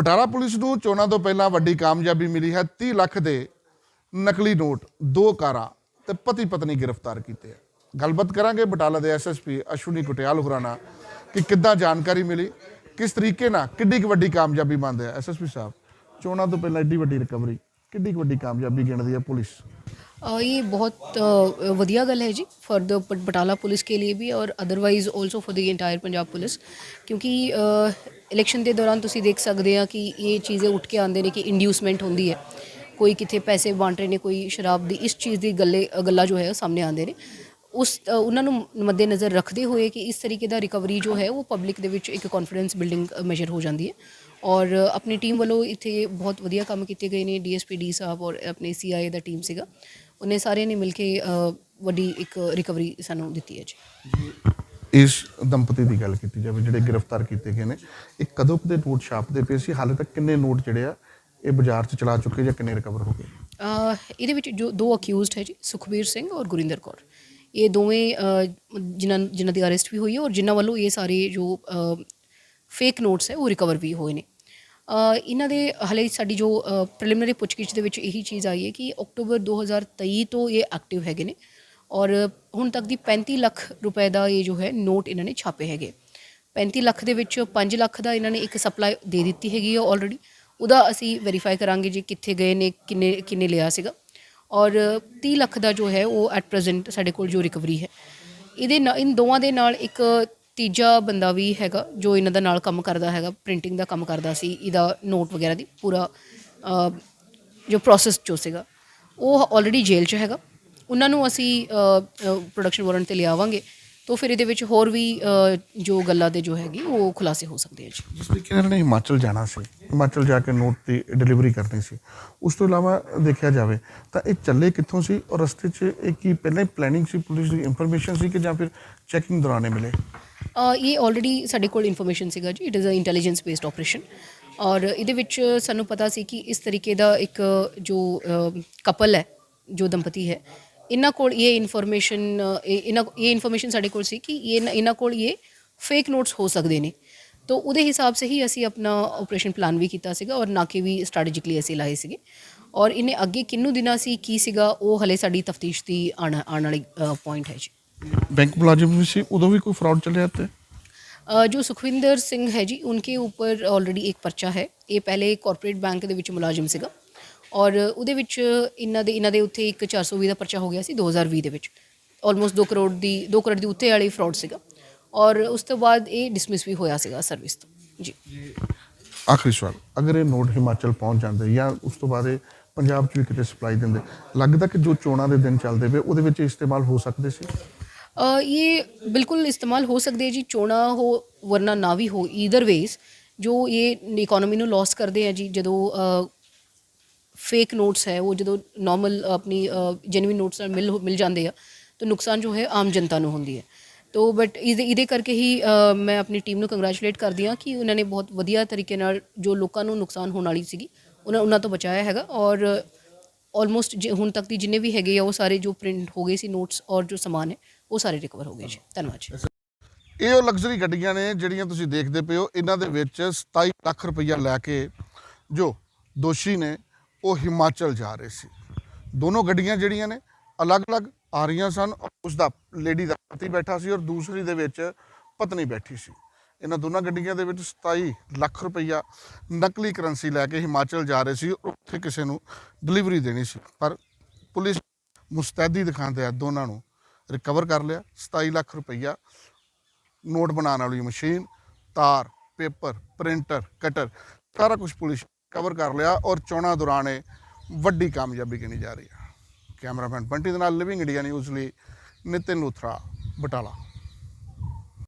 Batala police ਨੂੰ ਚੋਣਾਂ ਤੋਂ ਪਹਿਲਾਂ ਵੱਡੀ ਕਾਮਯਾਬੀ ਮਿਲੀ ਹੈ। 30 ਲੱਖ ਦੇ ਨਕਲੀ ਨੋਟ, ਦੋ ਕਾਰਾਂ ਤੇ ਪਤੀ ਪਤਨੀ ਗ੍ਰਿਫਤਾਰ ਕੀਤੇ ਆ। ਗੱਲਬਾਤ ਕਰਾਂਗੇ ਬਟਾਲਾ ਦੇ ਐਸਐਸਪੀ ਅਸ਼ਵਨੀ ਕੁਟਿਆਲ ਹੁਰਾਨਾ ਕਿ ਕਿੱਦਾਂ ਜਾਣਕਾਰੀ ਮਿਲੀ, ਕਿਸ ਤਰੀਕੇ ਨਾਲ ਕਿੱਡੀ ਕੁ ਵੱਡੀ ਕਾਮਯਾਬੀ ਮੰਨਦੇ ਆ ਐਸਐਸਪੀ ਸਾਹਿਬ? ਚੋਣਾਂ ਤੋਂ ਪਹਿਲਾਂ ਐਡੀ ਵੱਡੀ ਰਿਕਵਰੀ ਕਿੱਡੀ ਕੁ ਵੱਡੀ ਕਾਮਯਾਬੀ ਗਿਣਦੀ ਹੈ ਪੁਲਿਸ? ਇਹ ਬਹੁਤ ਵਧੀਆ ਗੱਲ ਹੈ ਜੀ फॉर द ਬਟਾਲਾ ਪੁਲਿਸ ਕੇ ਲਈ ਵੀ ਔਰ otherwise also for the entire Punjab police, ਕਿਉਂਕਿ ਇਲੈਕਸ਼ਨ ਦੇ ਦੌਰਾਨ ਤੁਸੀਂ ਦੇਖ ਸਕਦੇ ਆ ਕਿ ਇਹ ਚੀਜ਼ੇ ਉੱਠ ਕੇ ਆਉਂਦੇ ਨੇ ਕਿ ਇੰਡਿਊਸਮੈਂਟ ਹੁੰਦੀ ਹੈ। ਕੋਈ ਕਿਥੇ ਪੈਸੇ ਵੰਡ ਰਹੇ ਨੇ, ਕੋਈ ਸ਼ਰਾਬ ਦੀ, ਇਸ ਚੀਜ਼ ਦੀ ਗੱਲੇ, ਗੱਲਾਂ ਜੋ ਹੈ ਉਹ ਸਾਹਮਣੇ ਆਉਂਦੇ ਨੇ। ਉਸ ਉਹਨਾਂ ਨੂੰ ਮੱਦੇ ਨਜ਼ਰ ਰੱਖਦੇ ਹੋਏ ਕਿ ਇਸ ਤਰੀਕੇ ਦਾ ਰਿਕਵਰੀ ਜੋ ਹੈ ਉਹ ਪਬਲਿਕ ਦੇ ਵਿੱਚ ਇੱਕ ਕੌਨਫੀਡੈਂਸ ਬਿਲਡਿੰਗ ਮੈਜਰ ਹੋ ਜਾਂਦੀ ਹੈ। ਔਰ ਆਪਣੀ ਟੀਮ ਵੱਲੋਂ ਇੱਥੇ ਬਹੁਤ ਵਧੀਆ ਕੰਮ ਕੀਤੇ ਗਏ ਨੇ, ਡੀਐਸਪੀ ਡੀ ਸਾਹਿਬ ਔਰ ਆਪਣੇ ਸੀਆਈਏ ਦਾ ਟੀਮ ਸੀਗਾ। ਉਹਨੇ ਸਾਰਿਆਂ ਨੇ ਮਿਲ ਕੇ ਵੱਡੀ ਇੱਕ ਰਿਕਵਰੀ ਸਾਨੂੰ ਦਿੱਤੀ ਹੈ ਜੀ। ਇਸ ਦੰਪਤੀ ਦੀ ਗੱਲ ਕੀਤੀ ਜਾਵੇ ਜਿਹੜੇ ਗ੍ਰਿਫਤਾਰ ਕੀਤੇ ਗਏ ਨੇ ਇਹ ਕਦੋਂ ਦੇ ਨੋਟ ਛਾਪਦੇ ਪਏ ਸੀ? ਹਾਲੇ ਤੱਕ ਕਿੰਨੇ ਨੋਟ ਜਿਹੜੇ ਆ ਇਹ ਬਾਜ਼ਾਰ 'ਚ ਚਲਾ ਚੁੱਕੇ ਜਾਂ ਕਿੰਨੇ ਰਿਕਵਰ ਹੋ ਗਏ? ਅ, ਇਹਦੇ ਵਿੱਚ ਜੋ ਦੋ ਅਕਿਊਜ਼ਡ ਹੈ ਜੀ ਸੁਖਬੀਰ ਸਿੰਘ ਔਰ ਗੁਰਿੰਦਰ ਕੌਰ। ਇਹ ਦੋਵੇਂ ਜਿਨ੍ਹਾਂ ਜਿਨ੍ਹਾਂ ਦੀ ਅਰੈਸਟ ਵੀ ਹੋਈ ਹੈ ਔਰ ਜਿਨ੍ਹਾਂ ਵੱਲੋਂ ਇਹ ਸਾਰੇ ਜੋ ਫੇਕ ਨੋਟਸ ਹੈ ਉਹ ਰਿਕਵਰ ਵੀ ਹੋਏ ਨੇ। ਇਹਨਾਂ ਦੇ ਹਲੇ ਸਾਡੀ ਜੋ ਪ੍ਰੀਲਿਮਿਨਰੀ ਪੁੱਛਗਿੱਛ ਦੇ ਵਿੱਚ ਇਹੀ ਚੀਜ਼ ਆਈ ਹੈ ਕਿ ਅਕਤੂਬਰ 2023 ਤੋਂ ਇਹ ਐਕਟਿਵ ਹੈਗੇ ਨੇ ਔਰ ਹੁਣ ਤੱਕ ਦੀ 35 ਲੱਖ ਰੁਪਏ ਦਾ ਇਹ ਜੋ ਹੈ ਨੋਟ ਇਹਨਾਂ ਨੇ ਛਾਪੇ ਹੈਗੇ। 35 ਲੱਖ ਦੇ ਵਿੱਚ 5 ਲੱਖ ਦਾ ਇਹਨਾਂ ਨੇ ਇੱਕ ਸਪਲਾਈ ਦੇ ਦਿੱਤੀ ਹੈਗੀ ਹੈ ਆਲਰੇਡੀ ਉਹਦਾ ਅਸੀਂ ਵੈਰੀਫਾਈ ਕਰਾਂਗੇ ਜੀ ਕਿੱਥੇ ਗਏ ਨੇ, ਕਿੰਨੇ ਕਿੰਨੇ ਲਿਆ ਸੀਗਾ। ਔਰ 30 ਲੱਖ ਦਾ ਜੋ ਹੈ ਉਹ ਐਟ ਪ੍ਰੈਜ਼ੈਂਟ ਸਾਡੇ ਕੋਲ ਜੋ ਰਿਕਵਰੀ ਹੈ। ਇਹਦੇ ਨਾਲ ਇਨ ਦੋਵਾਂ ਦੇ ਨਾਲ ਇੱਕ ਤੀਜਾ ਬੰਦਾ ਵੀ ਹੈਗਾ ਜੋ ਇਹਨਾਂ ਦਾ ਨਾਲ ਕੰਮ ਕਰਦਾ ਹੈਗਾ ਪ੍ਰਿੰਟਿੰਗ ਦਾ ਕੰਮ ਕਰਦਾ ਸੀ, ਇਹਦਾ ਨੋਟ ਵਗੈਰਾ ਦੀ, ਪੂਰਾ ਜੋ ਪ੍ਰੋਸੈਸ ਜੋ ਸੀਗਾ, ਉਹ ਆਲਰੇਡੀ ਜੇਲ੍ਹ 'ਚ ਹੈਗਾ। ਉਹਨਾਂ ਨੂੰ ਅਸੀਂ ਪ੍ਰੋਡਕਸ਼ਨ ਵਾਰੰਟ ਤੇ ਲਿਆਵਾਂਗੇ, ਤਾਂ ਫਿਰ ਇਹਦੇ ਵਿੱਚ ਹੋਰ ਵੀ ਜੋ ਗੱਲਾਂ ਦੇ ਜੋ ਹੈਗੀ, ਉਹ ਖੁਲਾਸੇ ਹੋ ਸਕਦੇ ਆ ਜੀ। ਜਿਸ ਤਰੀਕੇ ਨਾਲ ਇਹਨਾਂ ਨੇ ਹਿਮਾਚਲ ਜਾਣਾ ਸੀ, ਹਿਮਾਚਲ ਜਾ ਕੇ ਨੋਟ ਦੀ ਡਿਲੀਵਰੀ ਕਰਨੀ ਸੀ, ਉਸ ਤੋਂ ਇਲਾਵਾ ਦੇਖਿਆ ਜਾਵੇ, ਤਾਂ ਇਹ ਚੱਲੇ ਕਿੱਥੋਂ ਸੀ ਔਰ ਰਸਤੇ 'ਚ ਇਹ ਕੀ ਪਹਿਲਾਂ ਹੀ ਪਲੈਨਿੰਗ ਸੀ, ਪੁਲਿਸ ਦੀ ਇਨਫੋਰਮੇਸ਼ਨ ਸੀ ਕਿ ਜਾਂ ਫਿਰ ਚੈਕਿੰਗ ਦੌਰਾਨ ਇਹ ਮਿਲੇ? ਇਹ ਆਲਰੇਡੀ ਸਾਡੇ ਕੋਲ ਇਨਫੋਰਮੇਸ਼ਨ ਸੀਗਾ ਜੀ। It is a intelligence based operation ਔਰ ਇਹਦੇ ਵਿੱਚ ਸਾਨੂੰ ਪਤਾ ਸੀ ਕਿ ਇਸ ਤਰੀਕੇ ਦਾ ਇੱਕ ਜੋ ਕਪਲ ਹੈ, ਜੋ ਦੰਪਤੀ ਹੈ, ਇਹਨਾਂ ਕੋਲ ਇਹ ਇਨਫੋਰਮੇਸ਼ਨ ਇਹਨਾਂ, ਇਹ ਇਨਫੋਰਮੇਸ਼ਨ ਸਾਡੇ ਕੋਲ ਸੀ ਕਿ ਇਹ ਇਹਨਾਂ ਕੋਲ ਇਹ ਫੇਕ ਨੋਟਸ ਹੋ ਸਕਦੇ ਨੇ। ਤਾਂ ਉਹਦੇ ਹਿਸਾਬ ਸੇ ਹੀ ਅਸੀਂ ਆਪਣਾ ਆਪਰੇਸ਼ਨ ਪਲਾਨ ਵੀ ਕੀਤਾ ਸੀਗਾ ਔਰ ਨਾਕੇ ਵੀ ਸਟ੍ਰੈਟੇਜਿਕਲੀ ਅਸੀਂ ਲਾਏ ਸੀਗੇ। ਔਰ ਇਹਨੇ ਅੱਗੇ ਕਿੰਨੂ ਦਿਨਾਂ ਸੀ, ਕੀ ਸੀਗਾ, ਉਹ ਹਲੇ ਸਾਡੀ ਤਫਤੀਸ਼ ਦੀ ਆਉਣ ਆਉਣ ਵਾਲੀ ਪੁਆਇੰਟ ਹੈ ਜੀ। बैंक मुलाजिम भी सी उदो भी कोई फ्रॉड चले जाते अ, जो सुखविंदर सिंह है जी उनके ऊपर ਆਲਰੇਡੀ ਇੱਕ ਪਰਚਾ ਹੈ ਇਹ ਪਹਿਲੇ ਕਾਰਪੋਰੇਟ ਬੈਂਕ ਦੇ ਵਿੱਚ ਮੁਲਾਜ਼ਮ ਸੀਗਾ ਔਰ ਉਹਦੇ ਵਿੱਚ ਇਹਨਾਂ ਦੇ ਇਹਨਾਂ ਦੇ ਉੱਤੇ ਇੱਕ 420 ਦਾ ਪਰਚਾ ਹੋ ਗਿਆ ਸੀ 2020 ਦੇ ਵਿੱਚ ਆਲਮੋਸਟ 2 ਕਰੋੜ ਦੀ 2 ਕਰੋੜ ਦੀ ਉੱਤੇ ਵਾਲੀ ਫਰਾਡ ਸੀਗਾ ਔਰ ਉਸ ਤੋਂ ਬਾਅਦ ਇਹ ਡਿਸਮਿਸ ਵੀ ਹੋਇਆ ਸੀਗਾ ਸਰਵਿਸ ਤੋਂ ਜੀ ਆਖਰੀ ਸਵਾਲ ਅਗਰ ਇਹ ਨੋਟ ਹਿਮਾਚਲ ਪਹੁੰਚ ਜਾਂਦੇ ਜਾਂ ਉਸ ਤੋਂ ਬਾਅਦ ਇਹ ਪੰਜਾਬ 'ਚ ਵੀ ਕਿਤੇ ਸਪਲਾਈ ਦਿੰਦੇ ਲੱਗਦਾ ਕਿ ਜੋ ਚੋਣਾਂ ਦੇ ਦਿਨ ਚੱਲਦੇ ਪਏ ਉਹਦੇ ਵਿੱਚ ਇਹ ਇਸਤੇਮਾਲ ਹੋ ਸਕਦੇ ਸੀ ਅ, ਇਹ ਬਿਲਕੁਲ ਇਸਤੇਮਾਲ ਹੋ ਸਕਦੇ ਹੈ ਜੀ ਚੋਣਾ ਹੋ ਵਰਨਾ ਨਾ ਵੀ ਹੋ ਈਦਰ ਵੇਜ਼ ਜੋ ਇਹ ਇਕਨੋਮੀ ਨੂੰ ਲਾਸ ਕਰਦੇ ਆ ਜੀ ਜਦੋਂ ਫੇਕ ਨੋਟਸ ਹੈ ਉਹ ਜਦੋਂ ਨਾਰਮਲ ਆਪਣੀ ਜੈਨੂਇਨ ਨੋਟਸ ਨਾਲ ਮਿਲ ਮਿਲ ਜਾਂਦੇ ਆ ਤਾਂ ਨੁਕਸਾਨ ਜੋ ਹੈ ਆਮ ਜਨਤਾ ਨੂੰ ਹੁੰਦੀ ਹੈ। ਤੋ ਬਟ ਇਹਦੇ ਇਹਦੇ ਕਰਕੇ ਹੀ ਮੈਂ ਆਪਣੀ ਟੀਮ ਨੂੰ ਕੰਗ੍ਰੈਚੁਲੇਟ ਕਰਦੀ ਹਾਂ ਕਿ ਉਹਨਾਂ ਨੇ ਬਹੁਤ ਵਧੀਆ ਤਰੀਕੇ ਨਾਲ ਜੋ ਲੋਕਾਂ ਨੂੰ ਨੁਕਸਾਨ ਹੋਣ ਵਾਲੀ ਸੀਗੀ ਉਹਨਾਂ ਉਹਨਾਂ ਤੋਂ ਬਚਾਇਆ ਹੈਗਾ ਔਰ ਆਲਮੋਸਟ ਹੁਣ ਤੱਕ ਦੀ ਜਿੰਨੇ ਵੀ ਹੈਗੇ ਆ ਉਹ ਸਾਰੇ ਜੋ ਪ੍ਰਿੰਟ ਹੋ ਗਏ ਸੀ ਨੋਟਸ ਔਰ ਜੋ ਸਮਾਨ ਹੈ ਉਹ ਸਾਰੇ ਰਿਕਵਰ ਹੋ ਗਏ ਜੀ। ਧੰਨਵਾਦ ਜੀ। ਇਹ ਉਹ ਲਗਜ਼ਰੀ ਗੱਡੀਆਂ ਨੇ ਜਿਹੜੀਆਂ ਤੁਸੀਂ ਦੇਖਦੇ ਪਏ ਹੋ, ਇਹਨਾਂ ਦੇ ਵਿੱਚ 27 ਲੱਖ ਰੁਪਈਆ ਲੈ ਕੇ ਜੋ ਦੋਸ਼ੀ ਨੇ, ਉਹ ਹਿਮਾਚਲ ਜਾ ਰਹੇ ਸੀ। ਦੋਨੋਂ ਗੱਡੀਆਂ ਜਿਹੜੀਆਂ ਨੇ, ਅਲੱਗ-ਅਲੱਗ ਆ ਰਹੀਆਂ ਸਨ ਔਰ ਉਸ ਦਾ ਲੇਡੀ ਦਾ ਪਤੀ ਬੈਠਾ ਸੀ ਔਰ ਦੂਸਰੀ ਦੇ ਵਿੱਚ ਪਤਨੀ ਬੈਠੀ ਸੀ। ਇਹਨਾਂ ਦੋਨਾਂ ਗੱਡੀਆਂ ਦੇ ਵਿੱਚ 27 ਲੱਖ ਰੁਪਈਆ ਨਕਲੀ ਕਰੰਸੀ ਲੈ ਕੇ ਹਿਮਾਚਲ ਜਾ ਰਹੇ ਸੀ ਉੱਥੇ ਕਿਸੇ ਨੂੰ ਡਿਲੀਵਰੀ ਦੇਣੀ ਸੀ। ਪਰ ਪੁਲਿਸ ਮੁਸਤੈਦੀ ਦਿਖਾਉਂਦੇ ਆ ਦੋਨਾਂ ਨੂੰ ਰਿਕਵਰ ਕਰ ਲਿਆ 27 ਲੱਖ ਰੁਪਈਆ ਨੋਟ ਬਣਾਉਣ ਵਾਲੀ ਮਸ਼ੀਨ, ਤਾਰ, ਪੇਪਰ, ਪ੍ਰਿੰਟਰ, ਕਟਰ, ਸਾਰਾ ਕੁਝ ਪੁਲਿਸ ਕਵਰ ਕਰ ਲਿਆ ਔਰ ਚੋਣਾਂ ਦੌਰਾਨ ਇਹ ਵੱਡੀ ਕਾਮਯਾਬੀ ਗਿਣੀ ਜਾ ਰਹੀ ਹੈ ਕੈਮਰਾਮੈਨ ਬੰਟੀ ਦੇ ਨਾਲ ਲਿਵਿੰਗ ਇੰਡੀਆ ਨਿਊਜ਼ ਲਈ ਨਿਤਿਨ ਲੂਥਰਾ ਬਟਾਲਾ।